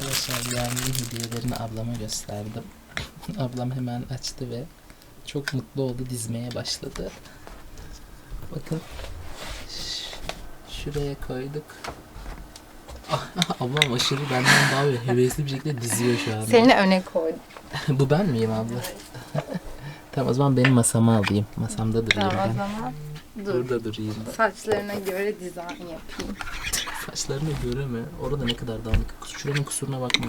Arkadaşlar Yağmur'un hediyelerini ablama gösterdim. Ablam hemen açtı ve çok mutlu oldu dizmeye başladı. Bakın şuraya koyduk. Ah, Ablam aşırı benden daha böyle hevesli bir şekilde diziyor şu anda. Seni öne koydum. Bu ben miyim abla? tamam o zaman benim masama alayım. Masamda durayım Tamam o ben. zaman dur. Burada durayım ben. Saçlarına göre dizayn yapayım. Saçlarına göre mi? Orada ne kadar dağınık. Şuranın kusuruna bakma.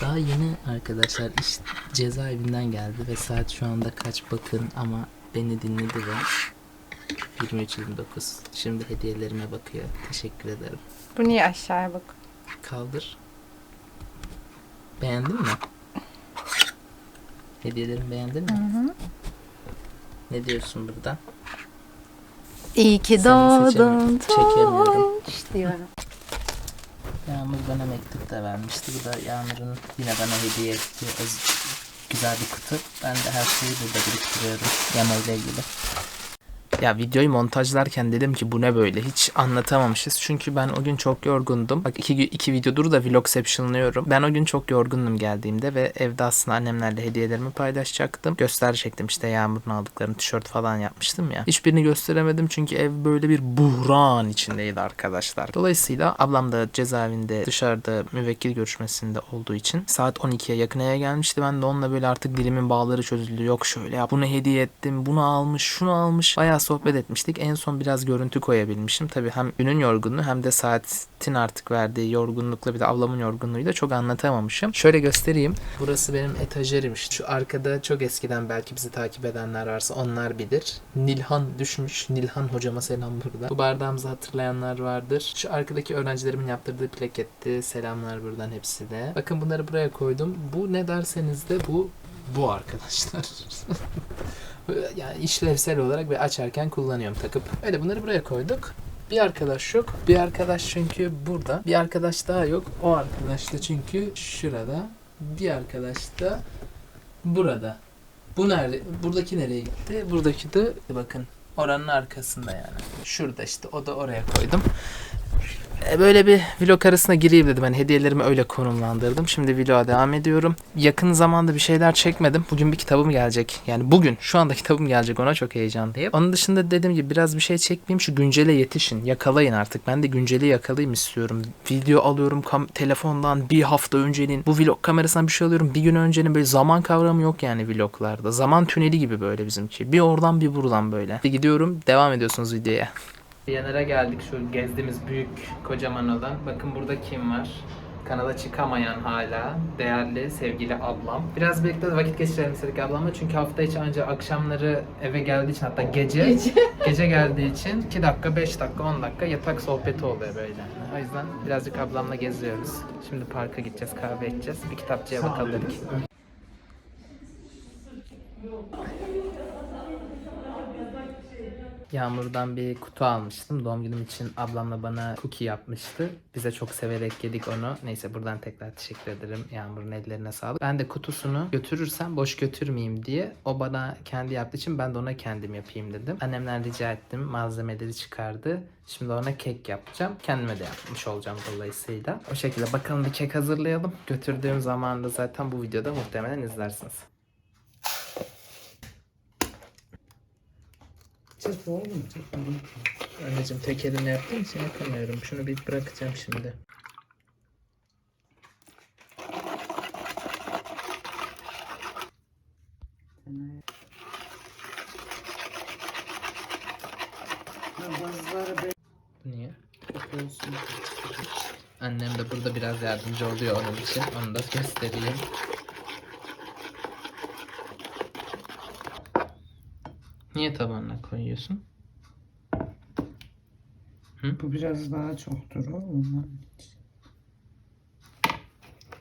Daha yeni arkadaşlar iş cezaevinden geldi ve saat şu anda kaç bakın ama beni dinledi ve 23.29. Şimdi hediyelerime bakıyor. Teşekkür ederim. Bu niye aşağıya bak? Kaldır. Beğendin mi? Hediyelerimi beğendin mi? Ne diyorsun burada? İyi ki Seni doğdun seçemiyorum, çekemiyorum. Tunç diyorum. Yağmur bana mektup da vermişti. Bu da Yağmur'un yine bana hediye ettiği öz- güzel bir kutu. Ben de her şeyi burada biriktiriyorum. Yama ile ilgili. Ya videoyu montajlarken dedim ki bu ne böyle hiç anlatamamışız. Çünkü ben o gün çok yorgundum. Bak iki, iki videodur da vlogceptionlıyorum. Ben o gün çok yorgundum geldiğimde ve evde aslında annemlerle hediyelerimi paylaşacaktım. Gösterecektim işte Yağmur'un aldıklarını tişört falan yapmıştım ya. Hiçbirini gösteremedim çünkü ev böyle bir buhran içindeydi arkadaşlar. Dolayısıyla ablam da cezaevinde dışarıda müvekkil görüşmesinde olduğu için saat 12'ye yakın eve gelmişti. Ben de onunla böyle artık dilimin bağları çözüldü. Yok şöyle yap. Bunu hediye ettim. Bunu almış. Şunu almış. Bayağı sohbet etmiştik. En son biraz görüntü koyabilmişim. Tabii hem günün yorgunluğu hem de saatin artık verdiği yorgunlukla bir de ablamın yorgunluğuyla çok anlatamamışım. Şöyle göstereyim. Burası benim etajerimmiş. Şu arkada çok eskiden belki bizi takip edenler varsa onlar bilir. Nilhan düşmüş. Nilhan hocama selam burada. Bu bardağımızı hatırlayanlar vardır. Şu arkadaki öğrencilerimin yaptırdığı plaketti. Selamlar buradan hepsine. Bakın bunları buraya koydum. Bu ne derseniz de bu bu arkadaşlar. yani işlevsel olarak ve açarken kullanıyorum takıp. Öyle bunları buraya koyduk. Bir arkadaş yok. Bir arkadaş çünkü burada. Bir arkadaş daha yok. O arkadaş da çünkü şurada. Bir arkadaş da burada. Bu nerede? Buradaki nereye gitti? Buradaki de bakın oranın arkasında yani. Şurada işte o da oraya koydum. E, Böyle bir vlog arasına gireyim dedim. Ben hediyelerimi öyle konumlandırdım. Şimdi vloga devam ediyorum. Yakın zamanda bir şeyler çekmedim. Bugün bir kitabım gelecek. Yani bugün şu anda kitabım gelecek. Ona çok heyecanlıyım. Onun dışında dediğim gibi biraz bir şey çekmeyeyim. Şu güncele yetişin. Yakalayın artık. Ben de günceli yakalayayım istiyorum. Video alıyorum kam- telefondan bir hafta öncenin. Bu vlog kamerasından bir şey alıyorum. Bir gün öncenin böyle zaman kavramı yok yani vloglarda. Zaman tüneli gibi böyle bizimki. Bir oradan bir buradan böyle. Bir gidiyorum. Devam ediyorsunuz videoya. Yanara geldik şu gezdiğimiz büyük kocaman olan. Bakın burada kim var? Kanala çıkamayan hala değerli sevgili ablam. Biraz birlikte de vakit geçirelim istedik ablamla çünkü hafta içi ancak akşamları eve geldiği için hatta gece gece, geldiği için 2 dakika 5 dakika 10 dakika yatak sohbeti oluyor böyle. O yüzden birazcık ablamla geziyoruz. Şimdi parka gideceğiz kahve içeceğiz. Bir kitapçıya bakalım dedik. Yağmur'dan bir kutu almıştım. Doğum günüm için ablamla bana cookie yapmıştı. Bize çok severek yedik onu. Neyse buradan tekrar teşekkür ederim. Yağmur'un ellerine sağlık. Ben de kutusunu götürürsem boş götürmeyeyim diye o bana kendi yaptığı için ben de ona kendim yapayım dedim. Annemden rica ettim. Malzemeleri çıkardı. Şimdi ona kek yapacağım. Kendime de yapmış olacağım dolayısıyla. O şekilde bakalım bir kek hazırlayalım. Götürdüğüm zaman da zaten bu videoda muhtemelen izlersiniz. Çek oğlum oğlum. Anneciğim tek elimle yaptığım için yapamıyorum. Şunu bir bırakacağım şimdi. Niye? Annem de burada biraz yardımcı oluyor onun için. Onu da göstereyim. Niye tabanına koyuyorsun? Bu biraz daha oğlum.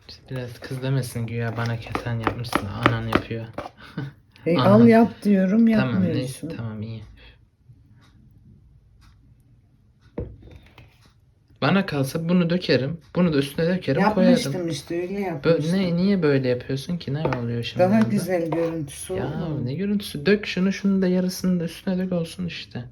İşte Biraz kız demesin güya bana keten yapmışsın. Anan yapıyor. E, Aha. al yap diyorum Tamam yapmıyorsun. neyse tamam iyi. Bana kalsa bunu dökerim. Bunu da üstüne dökerim Yapmıştım koyarım. işte öyle Bö- yapmıştım. ne, niye böyle yapıyorsun ki? Ne oluyor şimdi? Daha burada? güzel görüntüsü Ya oldu. ne görüntüsü? Dök şunu şunu da yarısını da üstüne dök olsun işte.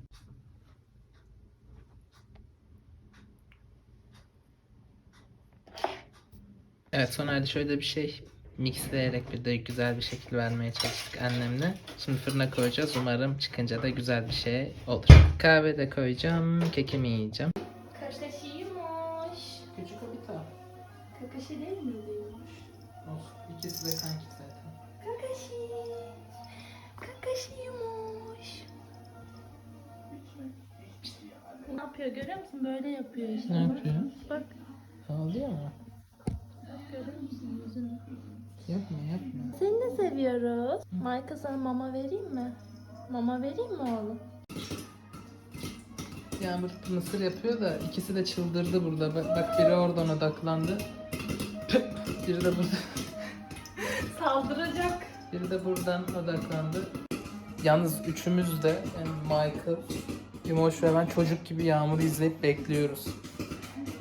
Evet son halde şöyle bir şey mixleyerek bir de güzel bir şekil vermeye çalıştık annemle. Şimdi fırına koyacağız. Umarım çıkınca da güzel bir şey olur. Kahve de koyacağım. Kekimi yiyeceğim. Kakaşıymış. Kakaşı değil mi diyormuş? Olsun. İkisi de kanki zaten. Kakaşı. Kakasıymış. Ne yapıyor görüyor musun? Böyle yapıyor işte. Ne yapıyor? Bak Ağlıyor mu? görüyor musun yüzünü? Yapma yapma. Seni de seviyoruz. Mayka sana mama vereyim mi? Mama vereyim mi oğlum? Yağmur mısır yapıyor da ikisi de çıldırdı burada. Bak, bak biri oradan odaklandı. biri de burada. Saldıracak. Biri de buradan odaklandı. Yalnız üçümüz de yani Michael, Yumoş ve ben çocuk gibi Yağmur'u izleyip bekliyoruz.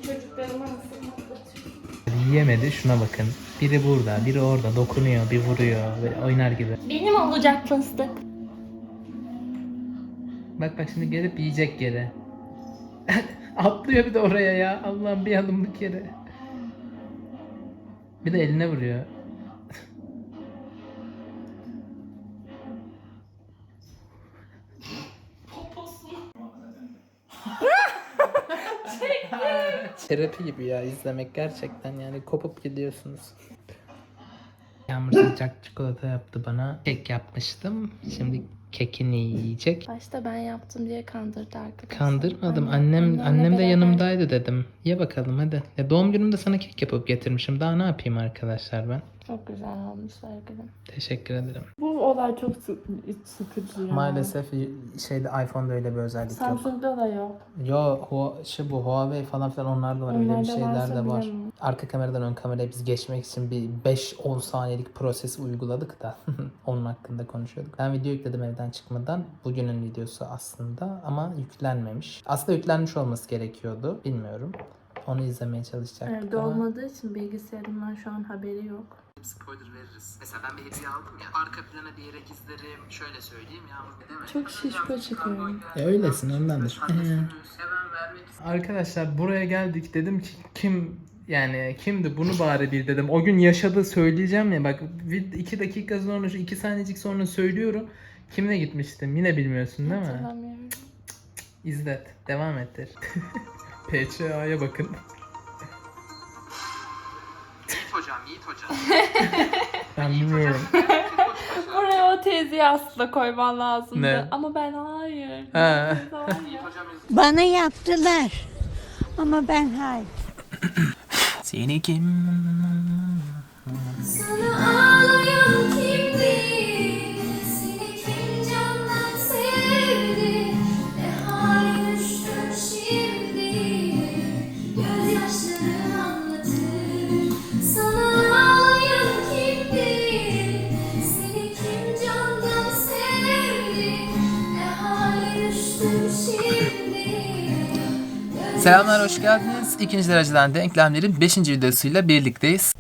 Çocuklarıma nasıl mutlatıyor? Yiyemedi şuna bakın. Biri burada, biri orada dokunuyor, bir vuruyor, böyle oynar gibi. Benim olacak fıstık. Bak bak şimdi gelip yiyecek geri. Atlıyor bir de oraya ya. Allah'ım bir adımlık yere. Bir de eline vuruyor. Terapi gibi ya izlemek gerçekten yani kopup gidiyorsunuz. Yağmur sıcak çikolata yaptı bana. Kek yapmıştım. Şimdi kekini yiyecek. Başta ben yaptım diye kandırdı arkadaşlar. Kandırmadım. Annem Annemle annem de yanımdaydı dedim. Ye bakalım hadi. Ya doğum günümde sana kek yapıp getirmişim. Daha ne yapayım arkadaşlar ben? Çok güzel olmuş sevgilim. Teşekkür ederim. Bu olay çok sı- sıkıcı ya. Maalesef şeyde iPhone'da öyle bir özellik yok. Samsung'da da yok. Yo Hua- şey bu Huawei falan filan onlar da var. Öyle bir Onlarda şeyler varsa de var. bilemem. Arka kameradan ön kameraya biz geçmek için bir 5-10 saniyelik prosesi uyguladık da onun hakkında konuşuyorduk. Ben video yükledim evden çıkmadan. Bugünün videosu aslında ama yüklenmemiş. Aslında yüklenmiş olması gerekiyordu. Bilmiyorum. Onu izlemeye çalışacaktık Evde ama- olmadığı için bilgisayarımdan şu an haberi yok. Spoiler veririz. Mesela ben bir hediye aldım ya. Arka plana bir yere gizlerim. Şöyle söyleyeyim mi? Çok şişko çıkıyor. E öylesin ondandır. Arkadaşlar buraya geldik dedim ki kim yani kimdi bunu bari bir dedim. O gün yaşadığı söyleyeceğim ya bak vid- iki dakika sonra şu iki saniyecik sonra söylüyorum. Kimle gitmiştim yine bilmiyorsun değil mi? Hatırlamıyorum. İzlet. Devam ettir. PÇA'ya bakın. Yiğit hocam, Yiğit hocam. ben bilmiyorum. Buraya o teyzeyi aslında koyman lazımdı. Ne? Ama ben hayır. Ha. Teyze hayır. Bana yaptılar. Ama ben hayır. Seni kim? Selamlar, hoş geldiniz. İkinci dereceden denklemlerin 5. videosuyla birlikteyiz.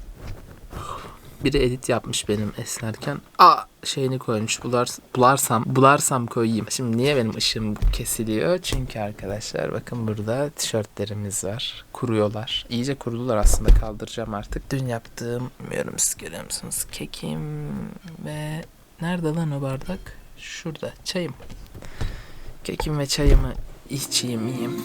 Biri edit yapmış benim esnerken. Aa şeyini koymuş. Bular, bularsam bularsam koyayım. Şimdi niye benim ışığım kesiliyor? Çünkü arkadaşlar bakın burada tişörtlerimiz var. Kuruyorlar. İyice kurudular aslında kaldıracağım artık. Dün yaptığım bilmiyorum siz görüyor musunuz? Kekim ve nerede lan o bardak? Şurada. Çayım. Kekim ve çayımı içeyim yiyeyim.